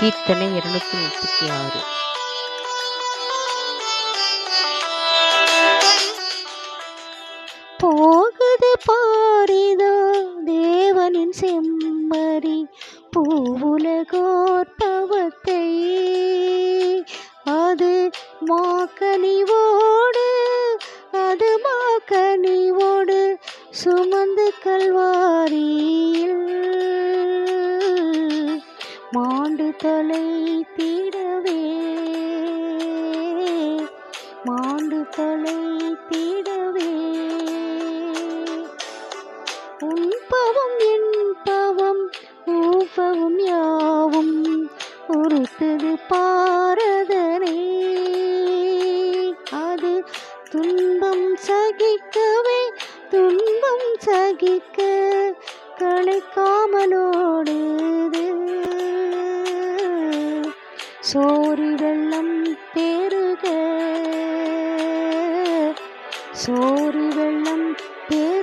கீர்த்தனை இருநூத்தி முப்பத்தி ஆறு. போகுது பாரிதோ தேவனின் செம்மறி பூவுலகோற்பவத்தை. அது மாக்கனிவோடு அது மாக்கனிவோடு சுமந்து கல்வாரி. தலை தீடவே. மாண்டு தலை தீடவே. உன்பவும் என்பவும் ஊப்பவும் யாவும் உறுத்தது பாரதனே. அது துன்பம் சகிக்கவே துன்பம் சகிக்க களைக்காமலோடுது സോറി വെള്ളം പേരുക സോറി വെള്ളം പേരുക